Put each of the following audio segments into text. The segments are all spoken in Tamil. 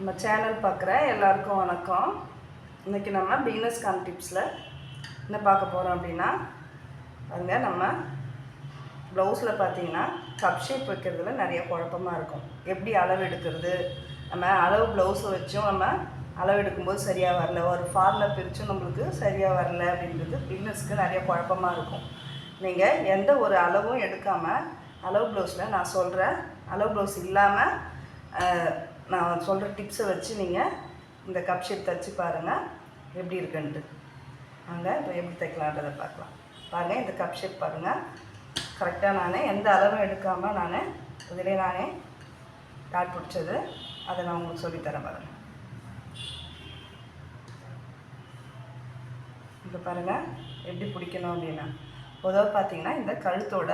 நம்ம சேனல் பார்க்குற எல்லாருக்கும் வணக்கம். இன்றைக்கி நம்ம பிஸ்னஸ் கான் டிப்ஸில் என்ன பார்க்க போகிறோம் அப்படின்னா பாருங்க நம்ம ப்ளவுஸில் பார்த்தீங்கன்னா கப் ஷேப் வைக்கிறதுல நிறைய குழப்பமாக இருக்கும். எப்படி அளவு எடுக்கிறது? நம்ம அளவு ப்ளவுஸை வச்சும் நம்ம அளவு எடுக்கும்போது சரியாக வரல. ஒரு ஃபார்மில் பிரித்தும் நம்மளுக்கு சரியாக வரல அப்படின்றது பிகினர்ஸ்க்கு நிறைய குழப்பமாக இருக்கும். நீங்கள் எந்த ஒரு அளவும் எடுக்காமல் அளவு ப்ளவுஸில் நான் சொல்கிறேன் அளவு ப்ளவுஸ் இல்லாமல் நான் சொல்கிற டிப்ஸை வச்சு நீங்கள் இந்த கப் ஷேப் தைச்சி பாருங்கள் எப்படி இருக்குன்ட்டு. வாங்க இப்போ எப்படி தைக்கலான்றதை பார்க்கலாம். பாருங்கள் இந்த கப் ஷேப் பாருங்கள் கரெக்டாக நான் எந்த அளவும் எடுக்காமல் நான் இதிலே நானே டாட் பிடிச்சது. அதை நான் உங்களுக்கு சொல்லித்தரேன் பாருங்கள் இப்போ பாருங்கள் எப்படி பிடிக்கணும் அப்படின்னா. பொதுவாக பார்த்தீங்கன்னா இந்த கழுத்தோட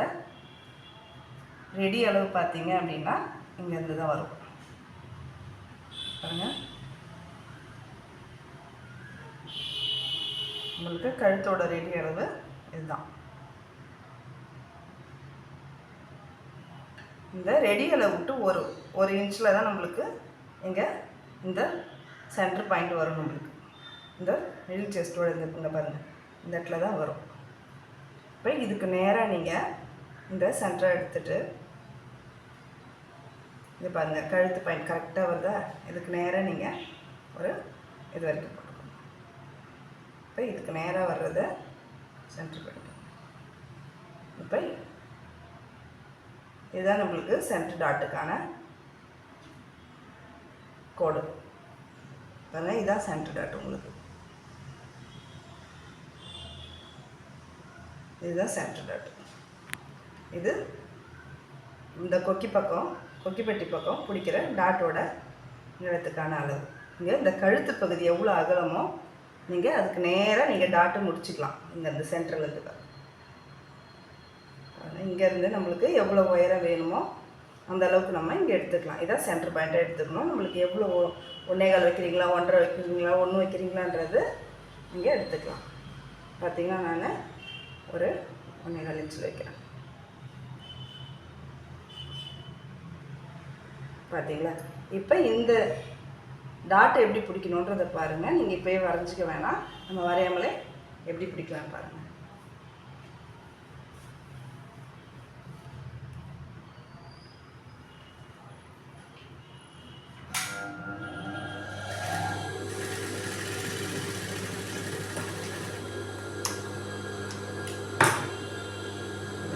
ரெடி அளவு பார்த்தீங்க அப்படின்னா இங்கேருந்து தான் வரும். பாருங்கள் உங்களுக்கு கழுத்தோட ரெடி அளவு இதுதான். இந்த ரெடி அளவு விட்டு ஒரு ஒரு இன்ச்சில் தான் நம்மளுக்கு இங்கே இந்த சென்டர் பாயிண்ட் வரும் நம்மளுக்கு. இந்த மிடில் செஸ்ட்டோட இந்த இங்கே பாருங்கள் இந்த இடத்துல தான் வரும். இப்போ இதுக்கு நேராக நீங்கள் இந்த சென்டரை எடுத்துகிட்டு இது பாருங்கள் கழுத்து பாயிண்ட் கரெக்டாக வருதா? இதுக்கு நேராக நீங்கள் ஒரு இது வரைக்கும் போட்டுக்கணும் இப்போ இதுக்கு நேராக வர்றதை சென்டர் பண்ணிக்கணும் இப்போ இதுதான் நம்மளுக்கு சென்டர் டாட்டுக்கான கோடு பாருங்க இதுதான் சென்டர் டாட் உங்களுக்கு. இதுதான் சென்டர் டாட் இது இந்த கொக்கி பக்கம் கொக்கிப்பட்டி பக்கம் பிடிக்கிற டாட்டோட நிலத்துக்கான அளவு. இங்கே இந்த கழுத்து பகுதி எவ்வளோ அகலமோ நீங்கள் அதுக்கு நேராக நீங்கள் டாட்டை முடிச்சுக்கலாம். இங்கே இந்த சென்டர்லேருந்து இங்கேருந்து நம்மளுக்கு எவ்வளோ உயரம் வேணுமோ அந்த அளவுக்கு நம்ம இங்கே எடுத்துக்கலாம். இதான் சென்டர் பாயிண்ட்டாக எடுத்துக்கணும். நம்மளுக்கு எவ்வளோ ஒன்றேகால் வைக்கிறீங்களா ஒன்றரை வைக்கிறீங்களா ஒன்று வைக்கிறீங்களான்றது இங்கே எடுத்துக்கலாம். பார்த்தீங்கன்னா நான் ஒரு ஒன்றேகால் இன்ச்சில் வைக்கிறேன். பார்த்தீங்களா இப்போ இந்த டாட்டை எப்படி பிடிக்கணுன்றதை பாருங்கள் நீங்கள் இப்போயே வரைஞ்சிக்க வேணாம். நம்ம வரையாமலே எப்படி பிடிக்கலாம் பாருங்கள்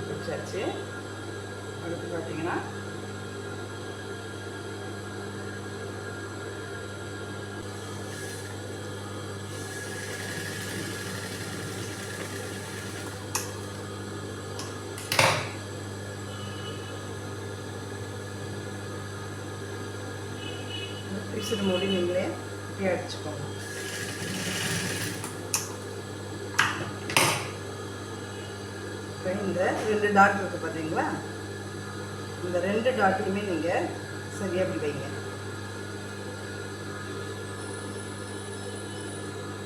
பிடிச்சாச்சு. அடுத்து பார்த்தீங்கன்னா விசிறு மூடி நீங்களே இப்படி அடிச்சுக்கோங்க. இப்போ இந்த ரெண்டு டாட் இருக்குது பார்த்தீங்களா இந்த ரெண்டு டாட்டையுமே நீங்கள் சரியாக இப்படி வைங்க.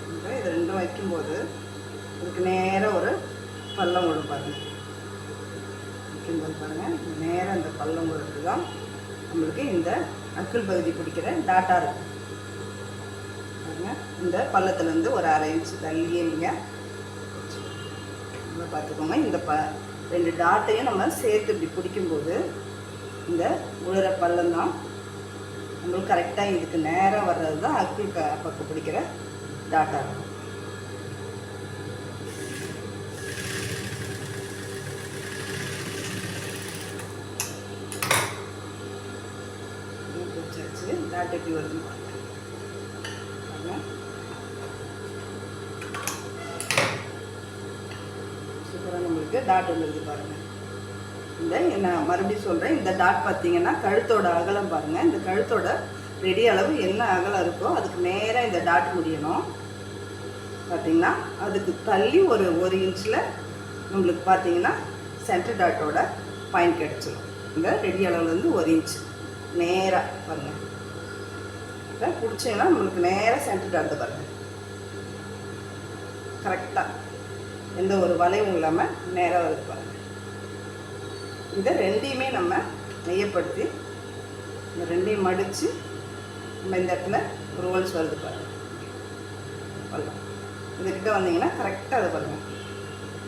இப்போ இது ரெண்டும் வைக்கும்போது இதுக்கு நேராக ஒரு பள்ளம் விடும் பாருங்கள் வைக்கும்போது பாருங்கள் நேராக இந்த பள்ளம் விடுறது தான் நம்மளுக்கு இந்த அக்கிள் பகுதி பிடிக்கிற டாட்டா இருக்கும் பாருங்க இந்த பள்ளத்துலேருந்து ஒரு அரை இன்ச் தள்ளியே நீங்கள் நல்லா பார்த்துக்கோங்க. இந்த ப ரெண்டு டாட்டையும் நம்ம சேர்த்து இப்படி பிடிக்கும்போது இந்த உழுற பள்ளம் தான் நம்மளுக்கு கரெக்டாக இதுக்கு நேராக வர்றது தான் அக்கிள் க பக்கம் பிடிக்கிற டாட்டா இருக்கும் பிடிச்சாச்சு வருது. சூப்பராக நம்மளுக்கு டாட் வந்துருது பாருங்கள் இந்த நான் மறுபடியும் சொல்கிறேன் இந்த டாட் பார்த்தீங்கன்னா கழுத்தோட அகலம் பாருங்கள் இந்த கழுத்தோட ரெடி அளவு என்ன அகலம் இருக்கோ அதுக்கு நேராக இந்த டாட் முடியணும். பார்த்தீங்கன்னா அதுக்கு தள்ளி ஒரு ஒரு இன்ச்சில் நம்மளுக்கு பார்த்தீங்கன்னா சென்டர் டாட்டோட பாயிண்ட் கிடச்சிடும் இந்த ரெடி அளவுலேருந்து ஒரு இன்ச் நேராக பாருங்கள் இப்போ பிடிச்சிங்கன்னா நம்மளுக்கு நேராக சென்டர் டாட்டு பாருங்கள் கரெக்டாக எந்த ஒரு வளைவும் இல்லாமல் நேராக வருது பாருங்கள் இதை ரெண்டையுமே நம்ம நெய்யப்படுத்தி இந்த ரெண்டையும் மடித்து நம்ம இந்த இடத்துல ஒரு வருது பாருங்க. பண்ணலாம் இதுக்கிட்ட வந்தீங்கன்னா கரெக்டாக அதை பாருங்க.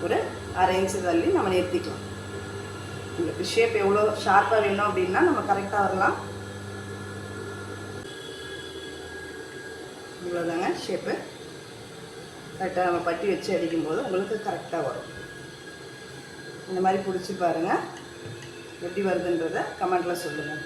ஒரு அரை இன்ச்சு தள்ளி நம்ம நிறுத்திக்கலாம். உங்களுக்கு ஷேப் எவ்வளோ ஷார்ப்பாக வேணும் அப்படின்னா நம்ம கரெக்டாக வரலாம். இவ்வளோதாங்க ஷேப்பு கரெக்டாக நம்ம பட்டி வச்சு அடிக்கும்போது உங்களுக்கு கரெக்டாக வரும். இந்த மாதிரி பிடிச்சி பாருங்கள் எப்படி வருதுன்றதை கமெண்ட்டில் சொல்லுங்கள்